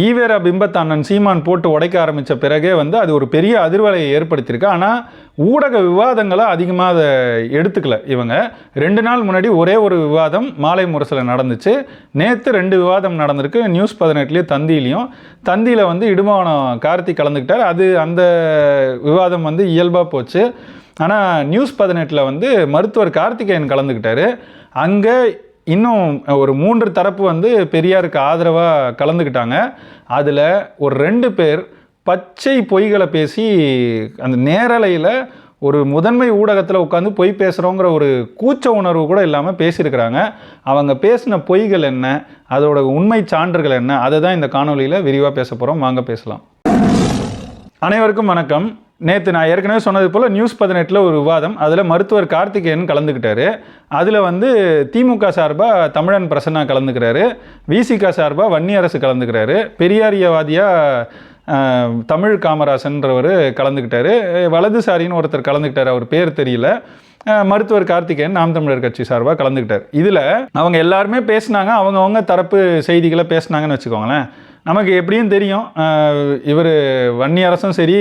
ஈவேரா பிம்பத்தை அண்ணன் சீமான் போட்டு உடைக்க ஆரம்பித்த பிறகே வந்து அது ஒரு பெரிய அதிர்வலையை ஏற்படுத்தியிருக்கு. ஆனால் ஊடக விவாதங்களை அதிகமாக அதை எடுத்துக்கல இவங்க. ரெண்டு நாள் முன்னாடி ஒரே ஒரு விவாதம் மாலை முரசில் நடந்துச்சு. நேற்று ரெண்டு விவாதம் நடந்திருக்கு. நியூஸ் பதினெட்டுலேயும் தந்தியிலையும். தந்தியில் வந்து இடுமானம் கார்த்திக் கலந்துக்கிட்டார். அது அந்த விவாதம் வந்து இயல்பாக போச்சு. ஆனால் நியூஸ் பதினெட்டில் வந்து மருத்துவர் கார்த்திகேயன் கலந்துக்கிட்டார். அங்கே இன்னும் ஒரு மூன்று தரப்பு வந்து பெரியாருக்கு ஆதரவாக கலந்துக்கிட்டாங்க. அதில் ஒரு ரெண்டு பேர் பச்சை பொய்களை பேசி அந்த நேரலையில் ஒரு முதன்மை ஊடகத்தில் உட்காந்து பொய் பேசுகிறோங்கிற ஒரு கூச்ச உணர்வு கூட இல்லாமல் பேசியிருக்கிறாங்க. அவங்க பேசின பொய்கள் என்ன? அதோட உண்மை சான்றுகள் என்ன? அதை தான் இந்த காணொலியில் விரிவாக பேச போகிறோம் வாங்க பேசலாம். அனைவருக்கும் வணக்கம். நேற்று நான் ஏற்கனவே சொன்னது போல் நியூஸ் பதினெட்டில் ஒரு விவாதம். அதில் மருத்துவர் கார்த்திகேயன் கலந்துக்கிட்டாரு அதில் வந்து திமுக சார்பாக தமிழன் பிரசன்னா கலந்துக்கிறாரு. விசிக சார்பாக வன்னியரசு கலந்துக்கிறாரு. பெரியாரியவாதியாக தமிழ் காமராசன்றவர் கலந்துக்கிட்டாரு வலதுசாரின்னு ஒருத்தர் கலந்துக்கிட்டார் அவர் பேர் தெரியல. மருத்துவர் கார்த்திகேயன் நாம் தமிழர் கட்சி சார்பாக கலந்துக்கிட்டார் இதில் அவங்க எல்லாருமே பேசினாங்க அவங்கவுங்க தரப்பு செய்திகளை பேசினாங்கன்னு வச்சுக்கோங்களேன். நமக்கு எப்படியும் தெரியும். இவர் வன்னியரசும் சரி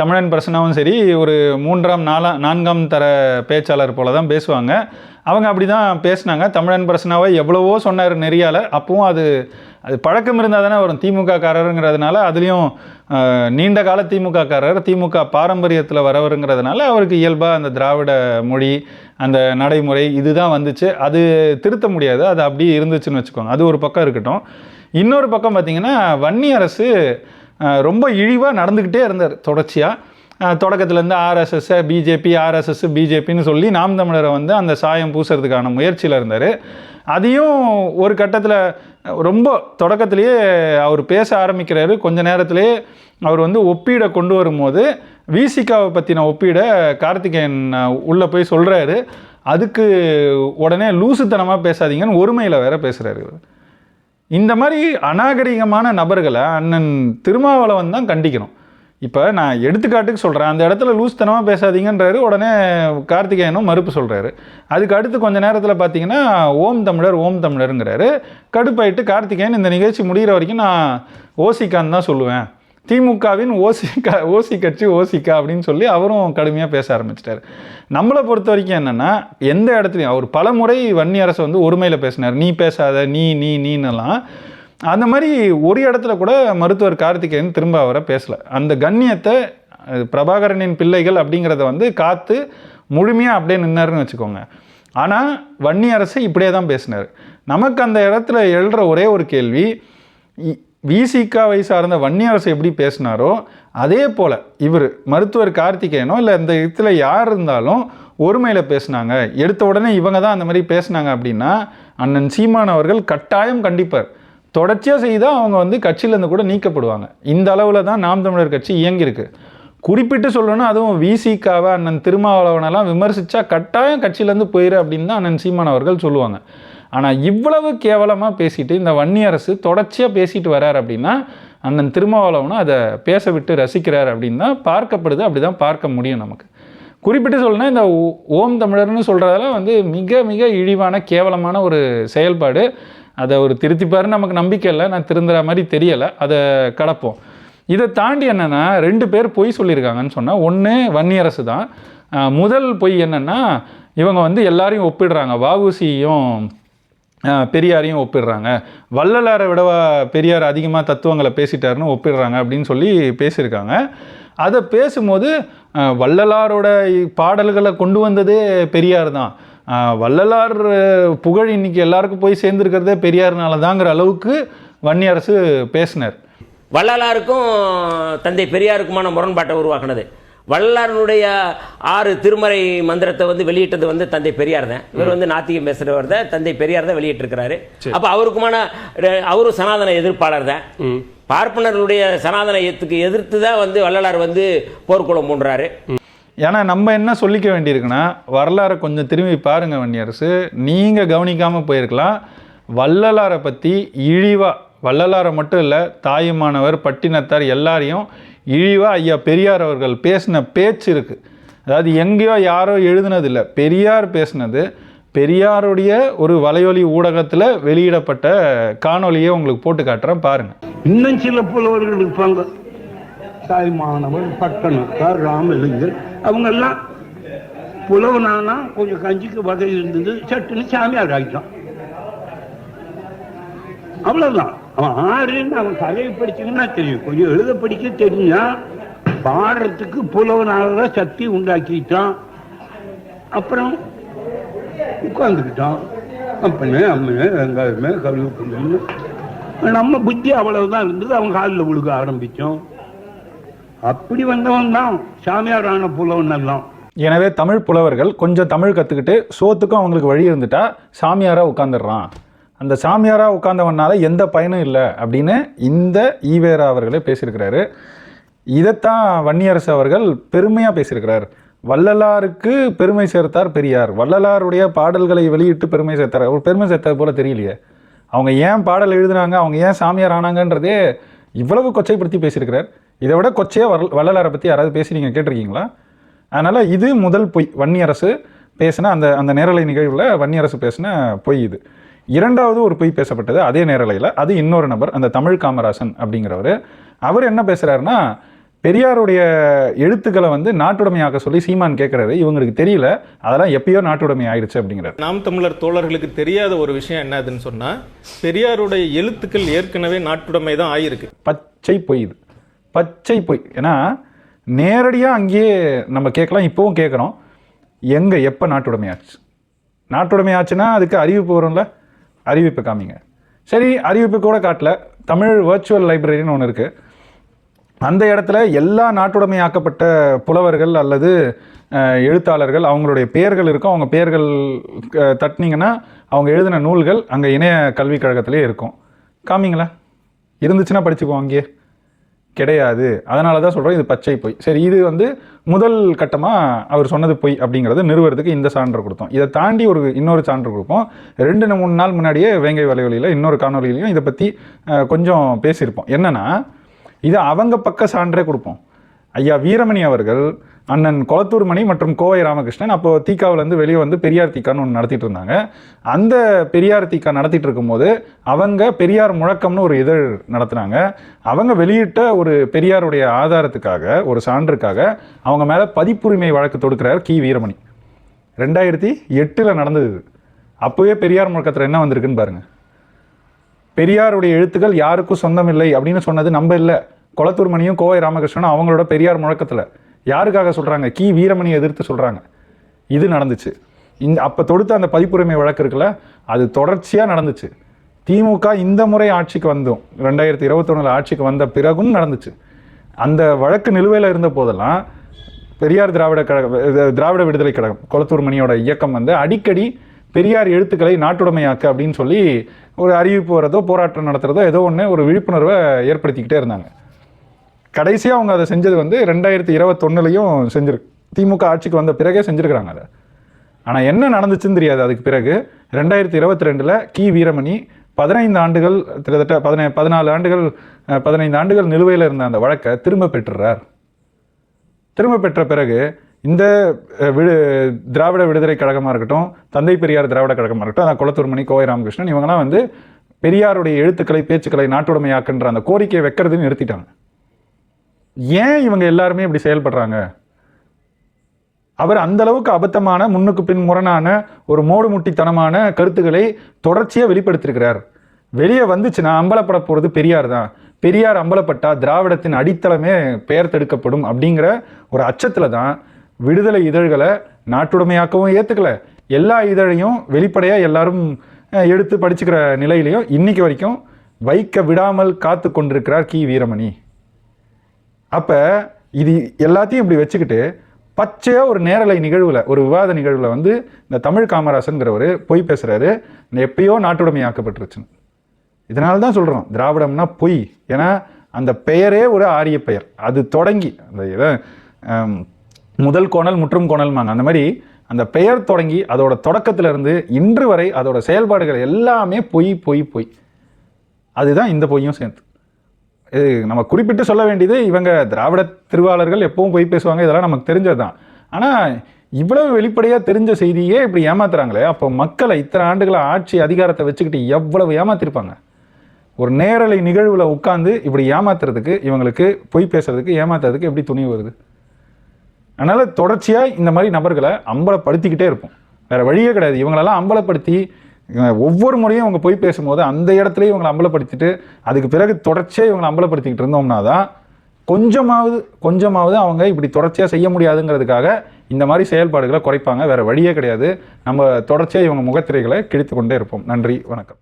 தமிழன் பிரசனாவும் சரி ஒரு மூன்றாம் நாலாம் நான்காம் தர பேச்சாளர் போல தான் பேசுவாங்க. அவங்க அப்படி தான் பேசினாங்க. தமிழன் பிரசனாவை எவ்வளவோ சொன்னார் நெறியால் அப்பவும் அது அது பழக்கம் இருந்தால் தானே வரும். திமுக காரருங்கிறதுனால அதுலேயும் நீண்ட கால திமுகக்காரர் திமுக பாரம்பரியத்தில் வரவருங்கிறதுனால அவருக்கு இயல்பாக அந்த திராவிட மொழி அந்த நடைமுறை இதுதான் வந்துச்சு. அது திருத்த முடியாது. அது அப்படியே இருந்துச்சுன்னு வச்சுக்கோங்க. அது ஒரு பக்கம் இருக்கட்டும். இன்னொரு பக்கம் பார்த்தீங்கன்னா வன்னி அரசு ரொம்ப இழிவாக நடந்துக்கிட்டே இருந்தார் தொடர்ச்சியாக தொடக்கத்துலேருந்து ஆர்எஸ்எஸ் பிஜேபி ஆர்எஸ்எஸ் பிஜேபின்னு சொல்லி நாம் தமிழரை வந்து அந்த சாயம் பூசுறதுக்கான முயற்சியில் இருந்தார். அதையும் ஒரு கட்டத்தில் ரொம்ப தொடக்கத்திலேயே அவர் பேச ஆரம்பிக்கிறாரு. கொஞ்ச நேரத்திலேயே அவர் வந்து ஒப்பீடை கொண்டு வரும்போது விசிகாவை பற்றின ஒப்பீடை கார்த்திகேயன் உள்ளே போய் சொல்கிறாரு அதுக்கு உடனே லூசுத்தனமாக பேசாதீங்கன்னு ஒருமையில் வேற பேசுகிறாரு இவர். இந்த மாதிரி அநாகரிகமான நபர்களை அண்ணன் திருமாவளவன் தான் கண்டிக்கணும். இப்போ நான் எடுத்துக்காட்டுக்கு சொல்கிறேன் அந்த இடத்துல லூஸ்தனமாக பேசாதீங்கன்றாரு. உடனே கார்த்திகேயனும் மறுப்பு சொல்கிறாரு அதுக்கு அடுத்து கொஞ்ச நேரத்தில் பார்த்தீங்கன்னா ஓம் தமிழர் ஓம் தமிழருங்கிறாரு. கடுப்பாயிட்டு கார்த்திகேயன் இந்த நிகழ்ச்சி முடிகிற வரைக்கும் நான் ஓசிக்கான்னு தான் சொல்லுவேன். திமுகவின் ஓசிகா ஓசி கட்சி ஓசிக்கா அப்படின்னு சொல்லி அவரும் கடுமையாக பேச ஆரம்பிச்சிட்டாரு. நம்மளை பொறுத்த வரைக்கும் என்னென்னா எந்த இடத்துலையும் அவர் பல முறை வன்னி அரசு வந்து ஒருமையில் பேசினார். நீ பேசாத நீ நீ நீன்னெல்லாம் அந்த மாதிரி ஒரு இடத்துல கூட மருத்துவர் கார்த்திகேயன் திரும்ப அவரை பேசலை. அந்த கண்ணியத்தை பிரபாகரனின் பிள்ளைகள் அப்படிங்கிறத வந்து காத்து முழுமையாக அப்படியே நின்னாருன்னு வச்சுக்கோங்க. ஆனால் வன்னி அரசு இப்படியே தான் பேசினார். நமக்கு அந்த இடத்துல எழுற ஒரே ஒரு கேள்வி விசிகாவை சார்ந்த வன்னியரசு எப்படி பேசினாரோ அதே போல் இவர் மருத்துவர் கார்த்திகேயனோ இல்லை இந்த இடத்துல யார் இருந்தாலும் ஒருமையில் பேசுனாங்க. எடுத்த உடனே இவங்க தான் அந்த மாதிரி பேசுனாங்க அப்படின்னா அண்ணன் சீமான் அவர்கள் கட்டாயம் கண்டிப்பார். தொடர்ச்சியாக செய்தால் அவங்க வந்து கட்சியிலேருந்து கூட நீக்கப்படுவாங்க. இந்த அளவில் தான் நாம் தமிழர் கட்சி இயங்கியிருக்கு. குறிப்பிட்டு சொல்லணும்னா அதுவும் விசிகாவை அண்ணன் திருமாவளவனெல்லாம் விமர்சித்தா கட்டாயம் கட்சியிலேருந்து போயிரு அப்படின்னு தான் அண்ணன் சீமான் அவர்கள் சொல்லுவாங்க. ஆனால் இவ்வளவு கேவலமாக பேசிட்டு இந்த வன்னி அரசு தொடர்ச்சியாக பேசிட்டு வரார் அப்படின்னா அண்ணன் திருமாவளவனும் அதை பேச விட்டு ரசிக்கிறார் அப்படின்னு தான் பார்க்கப்படுது. அப்படி தான் பார்க்க முடியும் நமக்கு. குறிப்பிட்டு சொல்லணும்னா இந்த ஓ- ஓம் தமிழர்னு சொல்கிறதெல்லாம் வந்து மிக மிக இழிவான கேவலமான ஒரு செயல்பாடு. அதை ஒரு திருத்திப்பாருன்னு நமக்கு நம்பிக்கை இல்லை. நான் திருந்துற மாதிரி தெரியலை. அதை கடப்போம். இதை தாண்டி என்னென்னா ரெண்டு பேர் பொய் சொல்லியிருக்காங்கன்னு சொன்னால் ஒன்று வன்னியரசு தான். முதல் பொய் என்னென்னா இவங்க வந்து எல்லாரையும் ஒப்பிடுறாங்க. வாவுசியும் பெரியாரையும் ஒப்பிடுறாங்க. வள்ளலாரை விடவா பெரியார் அதிகமாக தத்துவங்களை பேசிட்டாருன்னு ஒப்பிடுறாங்க அப்படின்னு சொல்லி பேசியிருக்காங்க. அதை பேசும்போது வள்ளலாரோட பாடல்களை கொண்டு வந்ததே பெரியார் தான். வள்ளலார் புகழ் இன்னைக்கு எல்லாருக்கும் போய் சேர்ந்துருக்கிறதே பெரியார்னால தாங்கிற அளவுக்கு வன்னியரசு பேசினார். வள்ளலாருக்கும் தந்தை பெரியாருக்குமான முரண்பாட்டை உருவாக்குனது. வள்ளலாருடைய ஆறு திருமறை மந்திரத்தை வந்து வெளியிட்டது வந்து தந்தை பெரியார் தான். இவர் வந்து நாத்திகம் பேசுறவர் தான். தந்தை பெரியார் தான் வெளியிட்டிருக்கிறாரு. அப்ப அவருக்குமான அவரும் சனாதன எதிர்ப்பாளர் தான். பார்ப்பனர்களுடைய சனாதனத்துக்கு எதிர்த்து தான் வந்து வள்ளலார் வந்து போர்க்குளம் மூன்றாரு. ஏன்னா நம்ம என்ன சொல்லிக்க வேண்டியிருக்குன்னா வரலாறை கொஞ்சம் திரும்பி பாருங்க வன்னியரசு. நீங்கள் கவனிக்காமல் போயிருக்கலாம். வள்ளலாரை பற்றி இழிவாக வள்ளலாரை மட்டும் இல்லை தாயுமானவர் பட்டினத்தார் எல்லாரையும் இழிவாக ஐயா பெரியார் அவர்கள் பேசின பேச்சு இருக்குது அதாவது எங்கேயோ யாரோ எழுதுனதில்லை. பெரியார் பேசினது பெரியாருடைய ஒரு வலையொலி ஊடகத்தில் வெளியிடப்பட்ட காணொலியை உங்களுக்கு போட்டு காட்டுறேன் பாருங்கள் இன்னும் சில புலவர்கள் இருப்பாங்க தாய்மானவர் பட்டணத்தார் ராமலிங்கர் அவங்க எல்லாம் புலவனானா கொஞ்சம் கஞ்சிக்கு வகை இருந்தது. சட்டுன்னு சாமியார் ஆகிட்டான் அவ்வளவுதான். அவன் ஆறுன்னு அவன் கதையை படிச்சுங்கன்னா தெரியும். கொஞ்சம் எழுத படிக்க தெரிஞ்சா பாடுறதுக்கு புலவனாக சக்தி உண்டாக்கிட்டான். அப்புறம் உட்கார்ந்துக்கிட்டான். அப்பனே அம்மனே வெங்காயமே கருவேப்பிலைன்னு நம்ம புத்தி அவ்வளவுதான் இருந்தது. அவன் காலில் விழுக ஆரம்பிச்சோம் அப்படி வந்தவன் தான் சாமியார் ஆன புலவன் எல்லாம். எனவே தமிழ் புலவர்கள் கொஞ்சம் தமிழ் கற்றுக்கிட்டு சோத்துக்கும் அவங்களுக்கு வழி இருந்துட்டா சாமியாராக உட்காந்துடுறான் அந்த சாமியாராக உட்காந்தவனால எந்த பயனும் இல்லை அப்படின்னு இந்த ஈவேரா அவர்களே பேசியிருக்கிறாரு. இதைத்தான் வன்னியரசு அவர்கள் பெருமையாக பேசியிருக்கிறார். வள்ளலாருக்கு பெருமை சேர்த்தார் பெரியார். வள்ளலாருடைய பாடல்களை வெளியிட்டு பெருமை சேர்த்தார். அவர் பெருமை சேர்த்தது போல தெரியலையே. அவங்க ஏன் பாடல் எழுதுனாங்க? அவங்க ஏன் சாமியார் ஆனாங்கன்றதே இவ்வளவு கொச்சைப்படுத்தி பேசியிருக்கிறார். இதை விட கொச்சையாக வள் வள்ளலாரை பற்றி யாராவது பேசி நீங்கள் கேட்டிருக்கீங்களா? அதனால் இது முதல் பொய். வன்னியரசு பேசின அந்த அந்த நேரலை நிகழ்வில் வன்னியரசு பேசின பொய் இது. இரண்டாவது ஒரு பொய் பேசப்பட்டது அதே நேரலையில் அது இன்னொரு நபர் அந்த தமிழ் காமராசன் அப்படிங்கிறவர். அவர் என்ன பேசுகிறாருன்னா பெரியாருடைய எழுத்துக்களை வந்து நாட்டுடைமையாக்க சொல்லி சீமான் கேட்குறாரு இவங்களுக்கு தெரியல அதெல்லாம் எப்பயோ நாட்டுடைமை ஆயிடுச்சு அப்படிங்கிறாரு. நாம் தமிழர் தோழர்களுக்கு தெரியாத ஒரு விஷயம் என்னதுன்னு சொன்னா பெரியாருடைய எழுத்துக்கள் ஏற்கனவே நாட்டுடைமை தான் ஆயிருக்கு. பச்சை பொய் இது. பச்சை பொய். ஏன்னா நேரடியாக அங்கேயே நம்ம கேட்கலாம் இப்போவும் கேட்குறோம். எங்கே எப்போ நாட்டுடைமையாச்சு? நாட்டுடைமையாச்சுன்னா அதுக்கு அறிவிப்பு வரும்ல? அறிவிப்பு காமிங்க. சரி அறிவிப்பு கூட காட்டல. தமிழ் வர்ச்சுவல் லைப்ரரின்னு ஒன்று இருக்குது அந்த இடத்துல எல்லா நாட்டுடைமையாக்கப்பட்ட புலவர்கள் அல்லது எழுத்தாளர்கள் அவங்களுடைய பெயர்கள் இருக்கும். அவங்க பெயர்கள் தட்டினீங்கன்னா அவங்க எழுதின நூல்கள் அங்கே இணைய கல்விக் கழகத்திலே இருக்கும். காமிங்களா இருந்துச்சுன்னா படிச்சுக்குவோம் அங்கேயே. கிடையாது. அதனால தான் சொல்கிறோம் இது பச்சை பொய். சரி இது வந்து முதல் கட்டமாக அவர் சொன்னது பொய் அப்படிங்கிறத நிறுவனத்துக்கு இந்த சான்று கொடுத்தோம். இதை தாண்டி ஒரு இன்னொரு சான்று கொடுப்போம். ரெண்டு மூணு நாள் முன்னாடியே வேங்கை வலைவலியில் இன்னொரு காணொலியிலையும் இதை பற்றி கொஞ்சம் பேசியிருப்போம். என்னன்னா இது அவங்க பக்க சான்றே கொடுப்போம். ஐயா வீரமணி அவர்கள் அண்ணன் கொளத்தூர் மணி மற்றும் கோவை ராமகிருஷ்ணன் அப்போ தீக்காவிலேருந்து வெளியே வந்து பெரியார் தீக்கான்னு ஒன்று நடத்திட்டு இருந்தாங்க. அந்த பெரியார் தீக்கா நடத்திட்டு இருக்கும்போது அவங்க பெரியார் முழக்கம்னு ஒரு இதழ் நடத்துனாங்க. அவங்க வெளியிட்ட ஒரு பெரியாருடைய ஆதாரத்துக்காக ஒரு சான்றுக்காக அவங்க மேலே பதிப்புரிமை வழக்கு தொடுக்கிறார் கி. வீரமணி. ரெண்டாயிரத்தி எட்டில் நடந்தது அப்போவே பெரியார் முழக்கத்தில் என்ன வந்திருக்குன்னு பாருங்க. பெரியாருடைய எழுத்துக்கள் யாருக்கும் சொந்தமில்லை அப்படின்னு சொன்னது நம்ம இல்லை. கொளத்தூர் மணியும் கோவை ராமகிருஷ்ணனும் அவங்களோட பெரியார் முழக்கத்தில் யாருக்காக சொல்கிறாங்க கி. வீரமணி எதிர்த்து சொல்கிறாங்க இது நடந்துச்சு. இந்த அப்போ தொடுத்த அந்த பதிப்புரிமை வழக்கு இருக்குல்ல அது தொடர்ச்சியாக நடந்துச்சு. திமுக இந்த முறை ஆட்சிக்கு வந்தோம் ரெண்டாயிரத்தி இருபத்தொன்னில் ஆட்சிக்கு வந்த பிறகும் நடந்துச்சு. அந்த வழக்கு நிலுவையில் இருந்த போதெல்லாம் பெரியார் திராவிட கழகம் திராவிட விடுதலை கழகம் கொளத்தூர் மணியோட இயக்கம் வந்து அடிக்கடி பெரியார் எழுத்துக்களை நாட்டுடைமையாக்க அப்படின்னு சொல்லி ஒரு அறிவிப்பு வரதோ போராட்டம் நடத்துறதோ ஏதோ ஒன்று ஒரு விழிப்புணர்வை ஏற்படுத்திக்கிட்டே இருந்தாங்க. கடைசியாக அவங்க அதை செஞ்சது வந்து ரெண்டாயிரத்தி இருபத்தொன்னுலையும் செஞ்சிருக்கு திமுக ஆட்சிக்கு வந்த பிறகே செஞ்சுருக்கிறாங்க அதை. ஆனால் என்ன நடந்துச்சுன்னு தெரியாது அதுக்கு பிறகு. ரெண்டாயிரத்தி இருபத்தி ரெண்டில் கி. வீரமணி பதினைந்து ஆண்டுகள் கிட்டத்தட்ட பதினை பதினாலு ஆண்டுகள் பதினைந்து ஆண்டுகள் நிலுவையில் இருந்த அந்த வழக்கை திரும்ப பெற்றுறார். திரும்ப பெற்ற பிறகு இந்த விடு திராவிட விடுதலை கழகமாக இருக்கட்டும் தந்தை பெரியார் திராவிட கழகமாக இருக்கட்டும் அந்த குளத்தூர் மணி கோவை ராமகிருஷ்ணன் இவங்கெல்லாம் வந்து பெரியாருடைய எழுத்துக்களை பேச்சுக்களை நாட்டுடைமையாக்குன்ற அந்த கோரிக்கையை வைக்கிறதுன்னு நிறுத்திட்டாங்க. ஏன் இவங்க எல்லாருமே இப்படி செயல்படுறாங்க? அவர் அந்த அளவுக்கு அபத்தமான முன்னுக்கு பின் முரணான ஒரு மோடுமுட்டித்தனமான கருத்துக்களை தொடர்ச்சியாக வெளிப்படுத்தியிருக்கிறார். வெளியே வந்துச்சுன்னா அம்பலப்பட போகிறது பெரியார் தான். பெரியார் அம்பலப்பட்டா திராவிடத்தின் அடித்தளமே பெயர் தடுக்கப்படும் அப்படிங்கிற ஒரு அச்சத்தில் தான் விடுதலை இதழ்களை நாட்டுடைமையாக்கவும் ஏற்றுக்கல எல்லா இதழையும் வெளிப்படையாக எல்லாரும் எடுத்து படிச்சுக்கிற நிலையிலையும் இன்றைக்கி வரைக்கும் வைக்க விடாமல் காத்து கொண்டிருக்கிறார் கி. வீரமணி. அப்போ இது எல்லாத்தையும் இப்படி வச்சுக்கிட்டு பச்சையாக ஒரு நேரலை நிகழ்வில் ஒரு விவாத நிகழ்வில் வந்து இந்த தமிழ் காமராசன்கிறவர் பொய் பேசுகிறாரு எப்பயோ நாட்டுடைமையாக்கப்பட்டுருச்சுன்னு இதனால தான் சொல்கிறோம் திராவிடம்னா பொய். ஏன்னா அந்த பெயரே ஒரு ஆரிய பெயர். அது தொடங்கி அந்த இதை முதல் கோணல் முற்றும் கோணல்மாங்க. அந்த மாதிரி அந்த பெயர் தொடங்கி அதோட தொடக்கத்திலிருந்து இன்று வரை அதோட செயல்பாடுகள் எல்லாமே பொய் பொய் பொய். அதுதான் இந்த பொய்யும் சேர்த்து இது நம்ம குறிப்பிட்டு சொல்ல வேண்டியது இவங்க திராவிட திருவாளர்கள் எப்பவும் பொய் பேசுவாங்க இதெல்லாம் நமக்கு தெரிஞ்சது தான் ஆனால் இவ்வளவு வெளிப்படையாக தெரிஞ்ச செய்தியே இப்படி ஏமாத்துறாங்களே. அப்போ மக்களை இத்தனை ஆண்டுகளை ஆட்சி அதிகாரத்தை வச்சுக்கிட்டு எவ்வளவு ஏமாத்திருப்பாங்க? ஒரு நேரலை நிகழ்வில் உட்காந்து இப்படி ஏமாத்துறதுக்கு இவங்களுக்கு பொய் பேசுறதுக்கு ஏமாத்துறதுக்கு எப்படி துணிவு வருது? அதனால் தொடர்ச்சியாக இந்த மாதிரி நபர்களை அம்பலப்படுத்திக்கிட்டே இருப்போம். வேறு வழியே கிடையாது. இவங்களெல்லாம் அம்பலப்படுத்தி ஒவ்வொரு முறையும் இவங்க போய் பேசும்போது அந்த இடத்துலையும் இவங்களை அம்பலப்படுத்திட்டு அதுக்கு பிறகு தொடர்ச்சியாக இவங்களை அம்பலப்படுத்திக்கிட்டு இருந்தோம்னா தான் கொஞ்சமாவது கொஞ்சமாவது அவங்க இப்படி தொடர்ச்சியாக செய்ய முடியாதுங்கிறதுக்காக இந்த மாதிரி செயல்பாடுகளை குறைப்பாங்க. வேறு வழியே கிடையாது. நம்ம தொடர்ச்சியாக இவங்க முகத்திரைகளை கிழித்து கொண்டே இருப்போம். நன்றி. வணக்கம்.